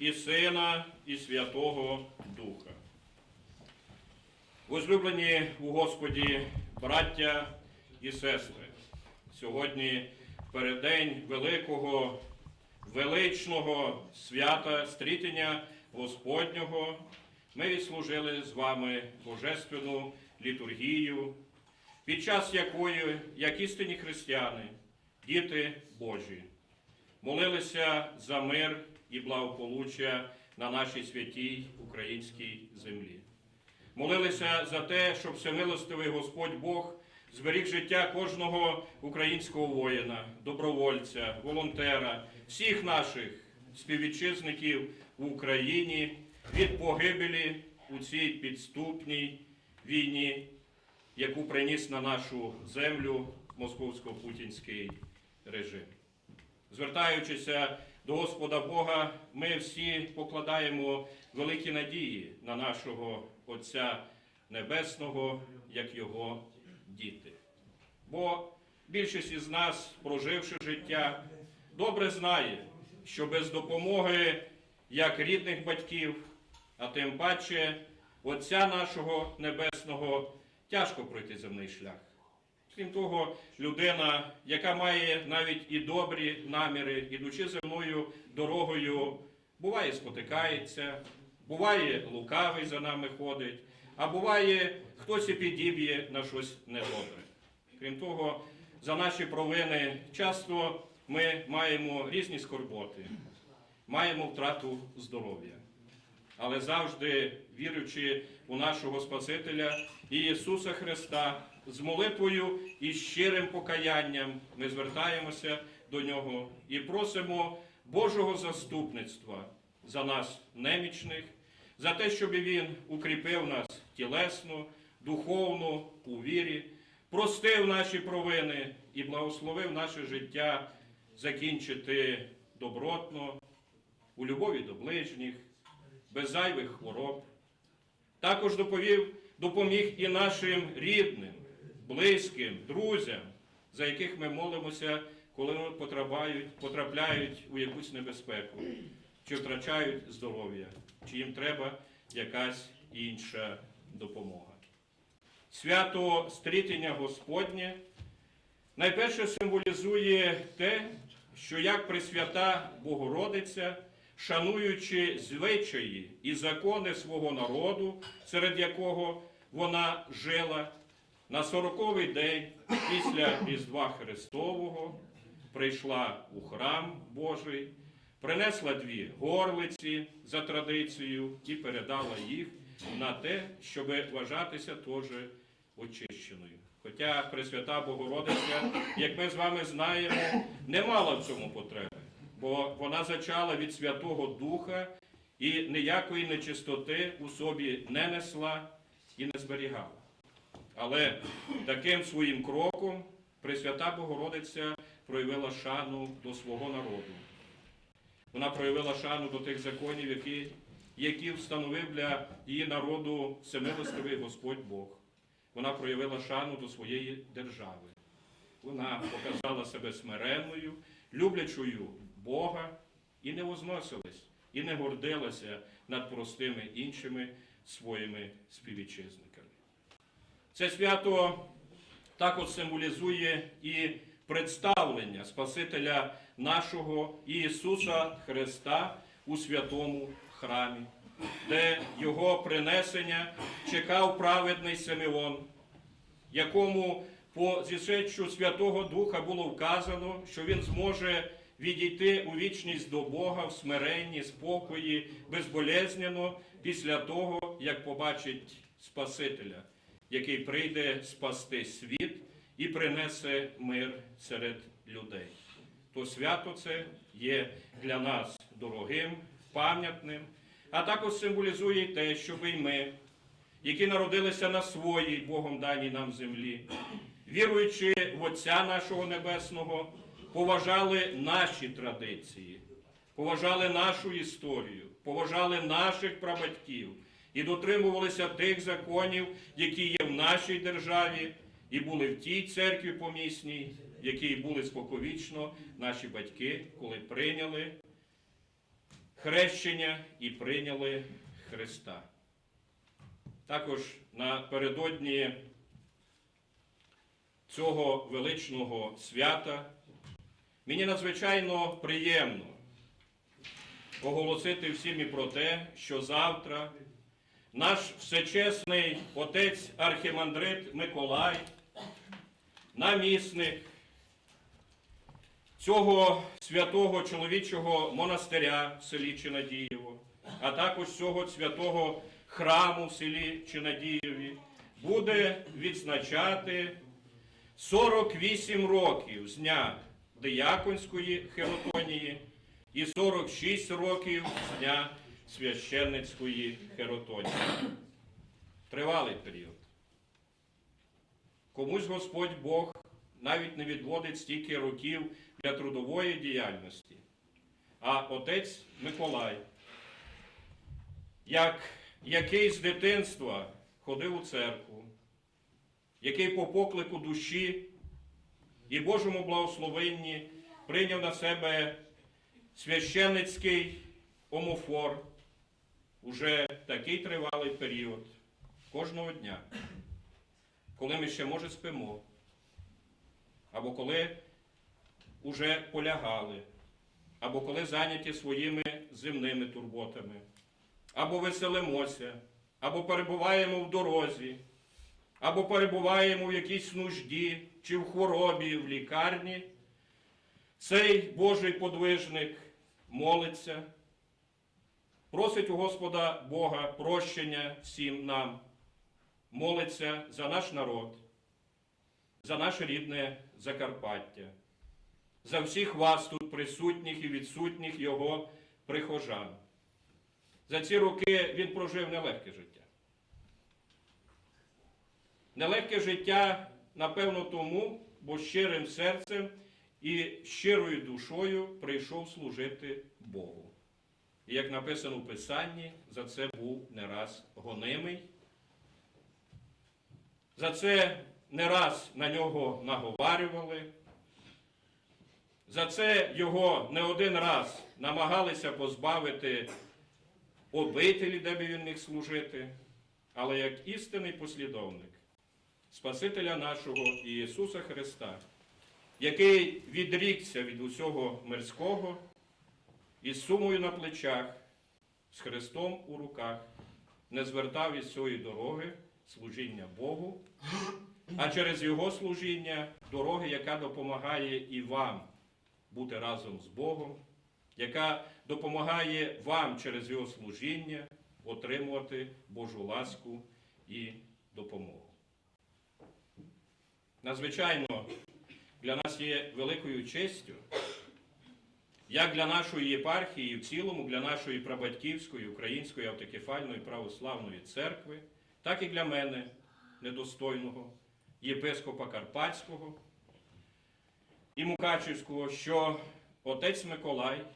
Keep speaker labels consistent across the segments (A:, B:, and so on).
A: і Сина, і Святого Духа. Возлюблені у Господі, браття і сестри, сьогодні переддень великого, величного свята стрітення Господнього ми відслужили з вами божественну літургію, під час якої, як істинні християни, діти Божі, молилися за мир і благополуччя на нашій святій українській землі. Молилися за те, щоб всемилостивий Господь Бог зберіг життя кожного українського воїна, добровольця, волонтера, всіх наших співвітчизників в Україні від погибелі у цій підступній війні, яку приніс на нашу землю московсько-путінський режим. Звертаючися до Господа Бога, ми всі покладаємо великі надії на нашого Отця Небесного, як Його діти. Бо більшість із нас, проживши життя, добре знає, що без допомоги як рідних батьків, а тим паче Отця нашого Небесного тяжко пройти земний шлях. Крім того, людина, яка має навіть і добрі наміри, ідучи земною дорогою, буває спотикається, буває лукавий за нами ходить, а буває хтось і підіб'є на щось недобре. Крім того, за наші провини часто ми маємо різні скорботи, маємо втрату здоров'я. Але завжди віруючи у нашого Спасителя і Ісуса Христа, з молитвою і щирим покаянням ми звертаємося до Нього і просимо Божого заступництва за нас немічних, за те, щоб Він укріпив нас тілесно, духовно, у вірі, простив наші провини і благословив наше життя закінчити добротно, у любові до ближніх, без зайвих хвороб. Також доповів, допоміг і нашим рідним, близьким, друзям, за яких ми молимося, коли вони потрапляють, потрапляють у якусь небезпеку, чи втрачають здоров'я, чи їм треба якась інша допомога. Свято стрітення Господнє найперше символізує те, що як Пресвята Богородиця, шануючи звичаї і закони свого народу, серед якого вона жила, на сороковий день після Різдва Христового прийшла у храм Божий, принесла дві горлиці за традицією і передала їх на те, щоб вважатися теж очищеною. Хоча Пресвята Богородиця, як ми з вами знаємо, не мала в цьому потреби, бо вона зачала від Святого Духа і ніякої нечистоти у собі не несла і не зберігала. Але таким своїм кроком Пресвята Богородиця проявила шану до свого народу. Вона проявила шану до тих законів, які, які встановив для її народу всемилостивий Господь Бог. Вона проявила шану до своєї держави. Вона показала себе смиренною, люблячою Бога і не возносилась, і не гордилася над простими іншими своїми співвітчизниками. Це свято також символізує і представлення Спасителя нашого Ісуса Христа у святому храмі, де Його принесення чекав праведний Симеон, якому по зісечу Святого Духа було вказано, що він зможе відійти у вічність до Бога в смиренні, спокої, безболезненно після того, як побачить Спасителя, який прийде спасти світ і принесе мир серед людей. То свято це є для нас дорогим, пам'ятним, а також символізує те, щоб і ми, які народилися на своїй Богом даній нам землі, віруючи в Отця нашого Небесного, поважали наші традиції, поважали нашу історію, поважали наших прабатьків і дотримувалися тих законів, які є в нашій державі, і були в тій церкві помісній, в якій були споковічно наші батьки, коли прийняли хрещення і прийняли Христа. Також напередодні цього величного свята мені надзвичайно приємно оголосити всім і про те, що завтра наш всечесний отець архімандрит Миколай, намісник цього святого чоловічого монастиря в селі Чинадієво, а також цього святого храму в селі Чинадієві, буде відзначати 48 років з дня дияконської херотонії і 46 років з дня священницької херотонії. Тривалий період. Комусь Господь Бог навіть не відводить стільки років для трудової діяльності. А отець Миколай, як який з дитинства ходив у церкву, який по поклику душі і Божому благословенні прийняв на себе священницький омофор. Уже такий тривалий період кожного дня, коли ми ще, може, спимо, або коли уже полягали, або коли зайняті своїми земними турботами, або веселимося, або перебуваємо в дорозі, або перебуваємо в якійсь нужді, чи в хворобі, в лікарні, цей Божий подвижник молиться, просить у Господа Бога прощення всім нам, молиться за наш народ, за наше рідне Закарпаття, за всіх вас тут присутніх і відсутніх Його прихожан. За ці роки він прожив нелегке життя. Нелегке життя, напевно, тому, бо щирим серцем і щирою душою прийшов служити Богу. І як написано в Писанні, за це був не раз гонимий. За це не раз на нього наговарювали. За це його не один раз намагалися позбавити обителі, де би він міг служити, але як істинний послідовник Спасителя нашого Ісуса Христа, який відрікся від усього мирського і з сумою на плечах, з Христом у руках, не звертав із цієї дороги служіння Богу, а через Його служіння дороги, яка допомагає і вам бути разом з Богом, яка допомагає вам через Його служіння отримувати Божу ласку і допомогу. Надзвичайно для нас є великою честю, як для нашої єпархії, в цілому для нашої прабатьківської Української автокефальної православної церкви, так і для мене, недостойного єпископа Карпатського і Мукачівського, що отець Миколай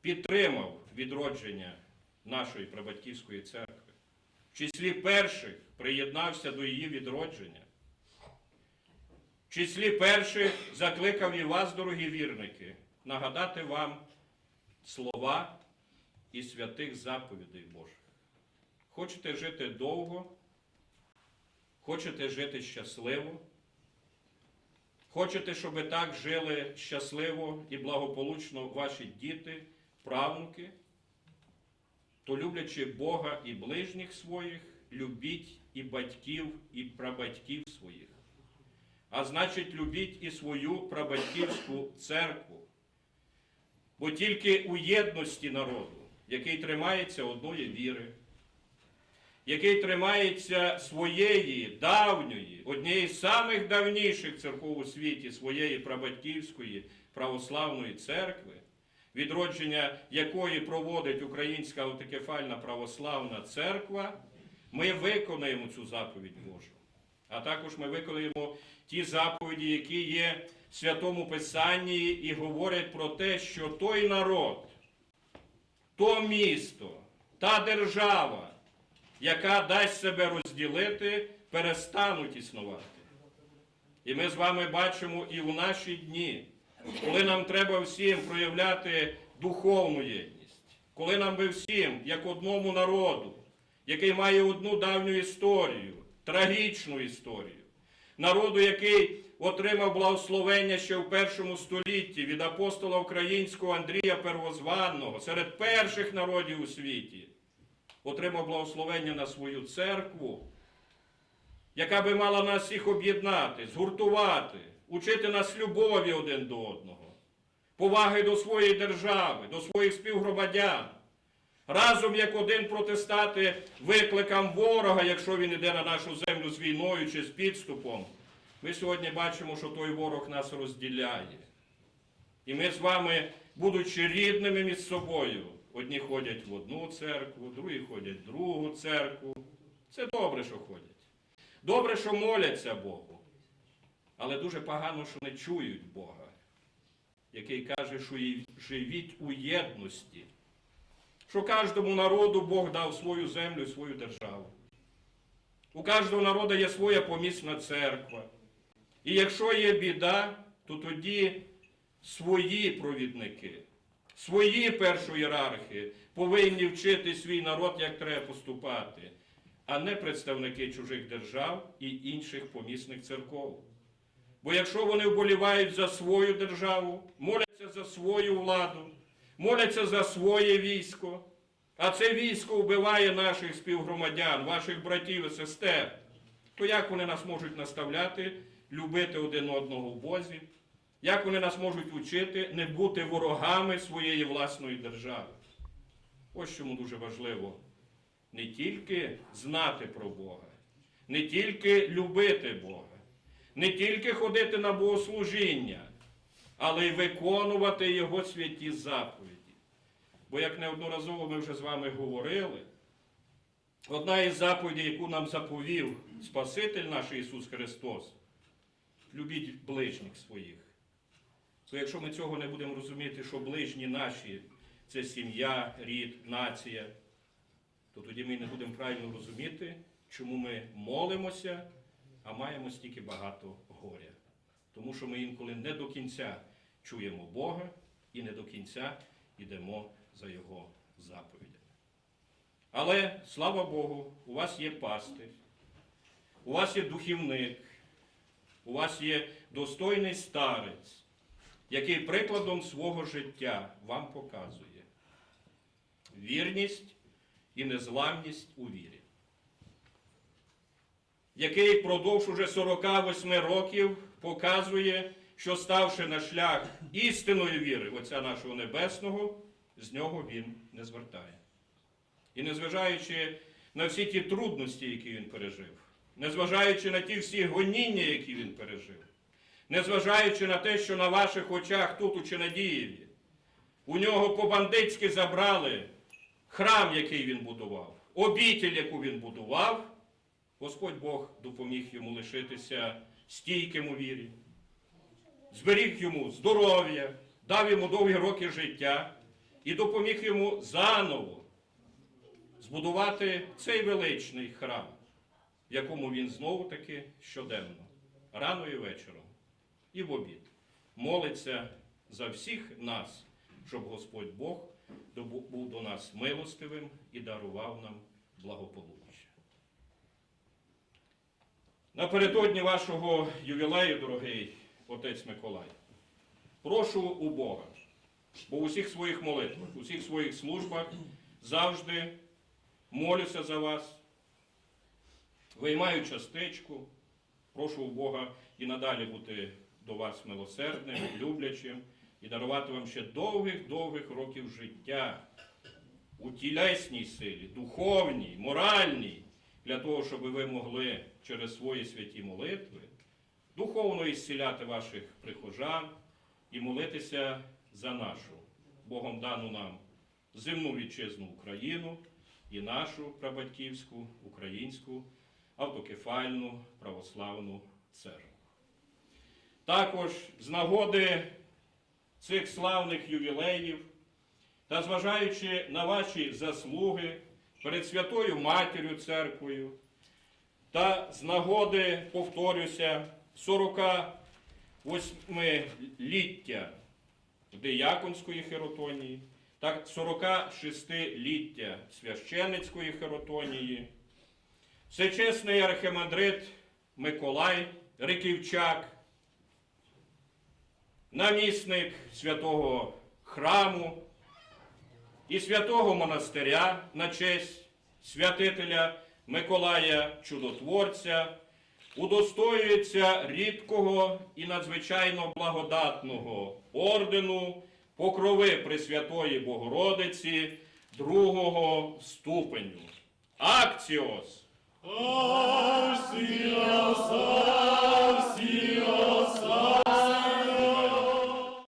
A: підтримав відродження нашої прабатьківської церкви. В числі перших приєднався до її відродження. В числі перших закликав і вас, дорогі вірники, нагадати вам слова і святих заповідей Божих. Хочете жити довго, хочете жити щасливо, хочете, щоб так жили щасливо і благополучно ваші діти, правнуки, то люблячи Бога і ближніх своїх, любіть і батьків, і прабатьків своїх. А значить, любіть і свою прабатьківську церкву. Бо тільки у єдності народу, який тримається одної віри, який тримається своєї давньої, однієї з самих давніших церков у світі, своєї прабатьківської православної церкви, відродження якої проводить Українська автокефальна православна церква, ми виконаємо цю заповідь Божу. А також ми виконуємо ті заповіді, які є в Святому Писанні, і говорять про те, що той народ, то місто, та держава, яка дасть себе розділити, перестануть існувати. І ми з вами бачимо і в наші дні, коли нам треба всім проявляти духовну єдність, коли нам би всім, як одному народу, який має одну давню історію, трагічну історію, народу, який отримав благословення ще в першому столітті від апостола українського Андрія Первозванного, серед перших народів у світі, отримав благословення на свою церкву, яка би мала нас всіх об'єднати, згуртувати, учити нас любові один до одного, поваги до своєї держави, до своїх співгромадян. Разом як один протистати викликам ворога, якщо він іде на нашу землю з війною чи з підступом. Ми сьогодні бачимо, що той ворог нас розділяє. І ми з вами, будучи рідними між собою, одні ходять в одну церкву, другі ходять в другу церкву. Це добре, що ходять. Добре, що моляться Богу. Але дуже погано, що не чують Бога, який каже, що живіть у єдності що кожному народу Бог дав свою землю свою державу. У кожного народу є своя помісна церква. І якщо є біда, то тоді свої провідники, свої першоєрархи повинні вчити свій народ, як треба поступати, а не представники чужих держав і інших помісних церков. Бо якщо вони вболівають за свою державу, моляться за свою владу, моляться за своє військо, а це військо вбиває наших співгромадян, ваших братів і сестер, то як вони нас можуть наставляти, любити один одного в Бозі? Як вони нас можуть учити не бути ворогами своєї власної держави? Ось чому дуже важливо не тільки знати про Бога, не тільки любити Бога, не тільки ходити на богослужіння, але й виконувати Його святі заповіді. Бо, як неодноразово ми вже з вами говорили, одна із заповідей, яку нам заповів Спаситель наш Ісус Христос, любіть ближніх своїх. То якщо ми цього не будемо розуміти, що ближні наші це сім'я, рід, нація, то тоді ми не будемо правильно розуміти, чому ми молимося, а маємо стільки багато горя. Тому що ми інколи не до кінця чуємо Бога і не до кінця йдемо за Його заповідями. Але, слава Богу, у вас є пастир, у вас є духівник, у вас є достойний старець, який прикладом свого життя вам показує вірність і незламність у вірі, який продовж уже 48 років показує, що ставши на шлях істинної віри, Отця нашого Небесного, з нього він не звертає. І незважаючи на всі ті трудності, які він пережив, незважаючи на ті всі гоніння, які він пережив, незважаючи на те, що на ваших очах тут у Чинадієві, у нього по-бандитськи забрали храм, який він будував, обітель, яку він будував, Господь Бог допоміг йому лишитися стійким у вірі, зберіг йому здоров'я, дав йому довгі роки життя і допоміг йому заново збудувати цей величний храм, в якому він знову таки щоденно, рано і вечором, і в обід, молиться за всіх нас, щоб Господь Бог був до нас милостивим і дарував нам благополуччя. Напередодні вашого ювілею, дорогий отець Миколай, прошу у Бога, бо у всіх своїх молитвах, у всіх своїх службах завжди молюся за вас, виймаю частичку, прошу у Бога і надалі бути до вас милосердним, люблячим і дарувати вам ще довгих-довгих років життя у тілесній силі, духовній, моральній, для того, щоб ви могли через свої святі молитви духовно ісціляти ваших прихожан і молитися за нашу Богом дану нам земну вітчизну Україну і нашу прабатьківську українську автокефальну православну церкву. Також з нагоди цих славних ювілеїв та зважаючи на ваші заслуги перед Святою Матір'ю Церквою. Та з нагоди, повторюся, 48-ліття Дияконської херотонії та 46-ліття священницької херотонії, всечесний архимандрит Миколай Риківчак, намісник святого храму і святого монастиря на честь святителя Миколая Чудотворця удостоюється рідкого і надзвичайно благодатного ордену Покрови Пресвятої Богородиці другого ступеню. Акціос!
B: Арсіос, Арсіос,